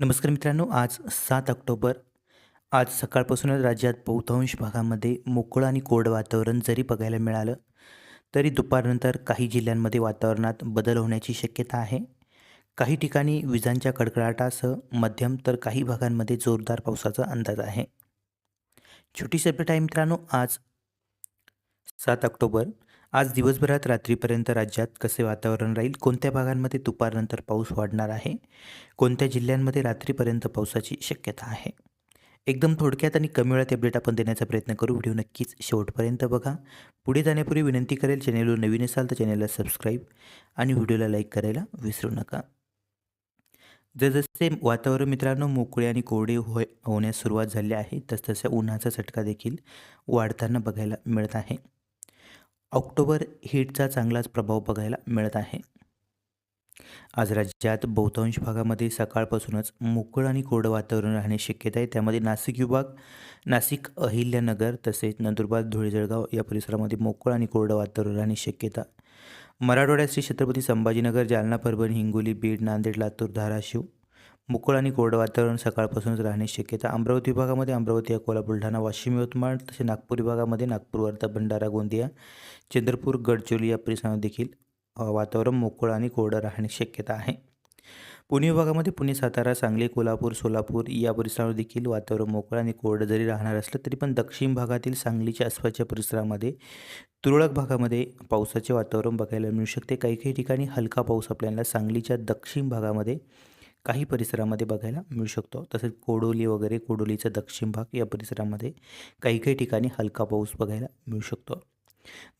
नमस्कार मित्रांनो आज सात ऑक्टोबर. आज सकाळपासूनच राज्यात बहुतांश भागामध्ये मोकळं आणि कोरडं वातावरण जरी बघायला मिळालं तरी दुपारनंतर काही जिल्ह्यांमध्ये वातावरणात बदल होण्याची शक्यता आहे. काही ठिकाणी विजांच्या कडकडाटासह मध्यम तर काही भागांमध्ये जोरदार पावसाचा अंदाज आहे. छोटी सेपरेट आहे मित्रांनो आज सात ऑक्टोबर. आज दिवसभरात रात्रीपर्यंत राज्यात कसे वातावरण राहील? कोणत्या भागांमध्ये दुपारनंतर पाऊस वाढणार आहे? कोणत्या जिल्ह्यांमध्ये रात्रीपर्यंत पावसाची शक्यता आहे? एकदम थोडक्यात आणि कमी वेळात अपडेट आपण देण्याचा प्रयत्न करू. व्हिडिओ नक्कीच शेवटपर्यंत बघा. पुढे जाण्यापूर्वी विनंती करेल चॅनेलवर नवीन असाल तर चॅनेलला सबस्क्राईब आणि व्हिडिओला लाईक करायला विसरू नका. जसजसे वातावरण मित्रांनो मोकळे आणि कोरडे होय होण्यास सुरुवात झाली आहे तसतसा उन्हाचा चटका देखील वाढताना बघायला मिळत आहे. ऑक्टोबर हीटचा चांगलाच प्रभाव बघायला मिळत आहे. आज राज्यात बहुतांश भागामध्ये सकाळपासूनच मोकळं आणि कोरडं वातावरण राहण्याची शक्यता आहे. त्यामध्ये नाशिक विभाग नाशिक अहिल्यानगर तसेच नंदुरबार धुळे जळगाव या परिसरामध्ये मोकळं आणि कोरडं वातावरण राहण्याची शक्यता. मराठवाड्यात श्री छत्रपती संभाजीनगर जालना परभणी हिंगोली बीड नांदेड लातूर धाराशिव मुकुळ आणि कोरडं वातावरण सकाळपासूनच राहण्याची शक्यता. अमरावती विभागामध्ये अमरावती अकोला बुलढाणा वाशिम यवतमाळ तसे नागपूर विभागामध्ये नागपूर वर्धा भंडारा गोंदिया चंद्रपूर गडचिरोली या परिसरामध्ये देखील वातावरण मोकळं आणि कोरडं राहण्याची शक्यता आहे. पुणे विभागामध्ये पुणे सातारा सांगली कोल्हापूर सोलापूर या परिसरावर देखील वातावरण मोकळं आणि कोरडं जरी राहणार असलं तरी पण दक्षिण भागातील सांगलीच्या आसपासच्या परिसरामध्ये तुरळक भागामध्ये पावसाचे वातावरण बघायला मिळू शकते. काही काही ठिकाणी हलका पाऊस आपल्याला सांगलीच्या दक्षिण भागामध्ये काही परिसरामध्ये बघायला मिळू शकतो. तसेच कोडोली वगैरे कोडोलीचा दक्षिण भाग या परिसरामध्ये काही काही ठिकाणी हलका पाऊस बघायला मिळू शकतो.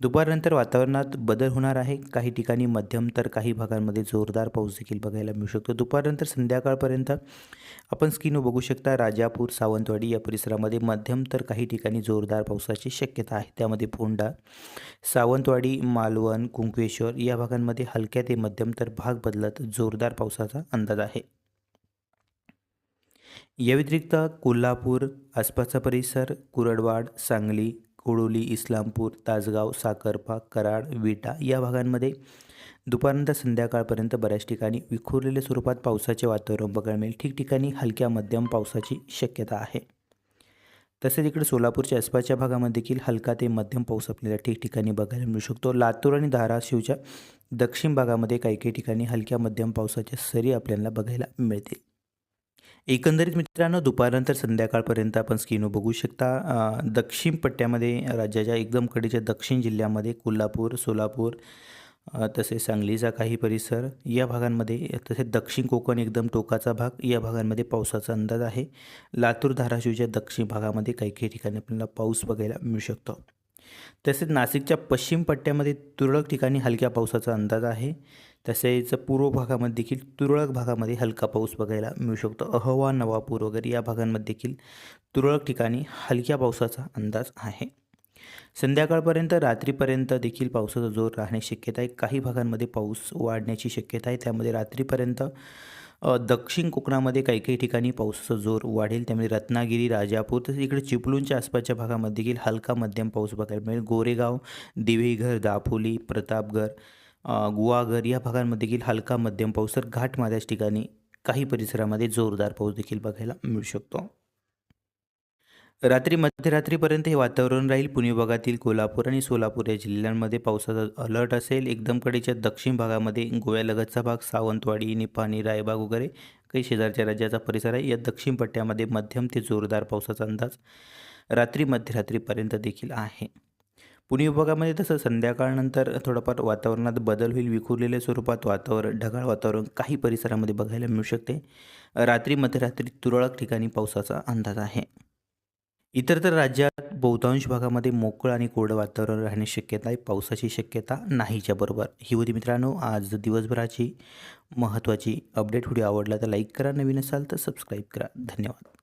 दुपारनंतर वातावरणात बदल होणार आहे. काही ठिकाणी मध्यम तर काही भागांमध्ये जोरदार पाऊस देखील बघायला मिळू शकतो. दुपारनंतर संध्याकाळपर्यंत आपण स्किन बघू शकता. राजापूर सावंतवाडी या परिसरामध्ये मध्यम तर काही ठिकाणी जोरदार पावसाची शक्यता आहे. त्यामध्ये फोंडा सावंतवाडी मालवण कुंकवेश्वर या भागांमध्ये हलक्या ते मध्यम तर भाग बदलत जोरदार पावसाचा अंदाज आहे. या व्यतिरिक्त कोल्हापूर आसपासचा परिसर कुरडवाड सांगली कुडोली इस्लामपूर तासगाव साकरपा कराड विटा या भागांमध्ये दुपारनंतर संध्याकाळपर्यंत बऱ्याच ठिकाणी विखुरलेल्या स्वरूपात पावसाचे वातावरण बघायला मिळेल. ठिकठिकाणी हलक्या मध्यम पावसाची शक्यता आहे. तसेच इकडे सोलापूरच्या आसपासच्या भागामध्ये देखील हलका ते मध्यम पाऊस आपल्याला ठिकठिकाणी बघायला मिळू शकतो. लातूर आणि धाराशिवच्या दक्षिण भागामध्ये काही काही ठिकाणी हलक्या मध्यम पावसाच्या सरी आपल्याला बघायला मिळतील. एकंदरीत मित्रांनो दुपारनंतर संध्याकाळपर्यंत आपण स्क्रीनवर बघू शकता. दक्षिण पट्ट्यामध्ये राज्याच्या एकदम कडेच्या दक्षिण जिल्ह्यामध्ये कोल्हापूर सोलापूर तसेच सांगलीचा काही परिसर या भागांमध्ये तसेच दक्षिण कोकण एकदम टोकाचा भाग या भागांमध्ये पावसाचा अंदाज आहे. लातूर धाराशिवच्या दक्षिण भागामध्ये काही काही ठिकाणी आपल्याला पाऊस बघायला मिळू शकतो. तसेच नाशिकच्या पश्चिम पट्ट्यामध्ये तुरळक ठिकाणी हलक्या पावसाचा अंदाज आहे. तसेच पूर्व भागामध्ये देखील तुरळक भागामध्ये हलका पाऊस बघायला मिळू शकतो. अहवा नवापूर वगैरे या भागांमध्ये देखील तुरळक ठिकाणी हलक्या पावसाचा अंदाज आहे. संध्याकाळपर्यंत रात्रीपर्यंत देखील पावसाचा जोर राहण्याची शक्यता आहे. काही भागांमध्ये पाऊस वाढण्याची शक्यता आहे. त्यामध्ये रात्रीपर्यंत दक्षिण कोकणामध्ये काही काही ठिकाणी पावसाचा जोर वाढेल. त्यामुळे रत्नागिरी राजापूर तसेच इकडे चिपळूणच्या आसपासच्या भागामध्ये देखील हलका मध्यम पाऊस बघायला मिळेल. गोरेगाव दिवेघर दापोली प्रतापगड गुवाघर या भागांमध्ये देखील हलका मध्यम पाऊस तर घाटमाद्याच ठिकाणी काही परिसरामध्ये जोरदार पाऊस देखील बघायला मिळू शकतो. रात्री मध्यरात्रीपर्यंत हे वातावरण राहील. पुणे भागातील कोल्हापूर आणि सोलापूर या जिल्ह्यांमध्ये पावसाचा अलर्ट असेल. एकदम कडेच्या दक्षिण भागामध्ये गोव्यालगतचा भाग सावंतवाडी निपाणी रायबाग वगैरे काही शेजारच्या राज्याचा परिसर आहे. या दक्षिण पट्ट्यामध्ये मध्यम ते जोरदार पावसाचा अंदाज रात्री मध्यरात्रीपर्यंत देखील आहे. पुणे विभागामध्ये तसं संध्याकाळनंतर थोडंफार वातावरणात बदल होईल. विखुरलेल्या स्वरूपात वातावरण ढगाळ वातावरण काही परिसरामध्ये बघायला मिळू शकते. रात्री मध्यरात्री तुरळक ठिकाणी पावसाचा अंदाज आहे. इतर तर राज्यात बहुतांश भागामध्ये मोकळं आणि कोरडं वातावरण राहण्याची शक्यता आहे. पावसाची शक्यता नाहीच्या बरोबर ही होती मित्रांनो आज दिवसभराची महत्त्वाची अपडेट व्हिडिओ आवडला तर लाईक करा. नवीन असाल तर सबस्क्राईब करा. धन्यवाद.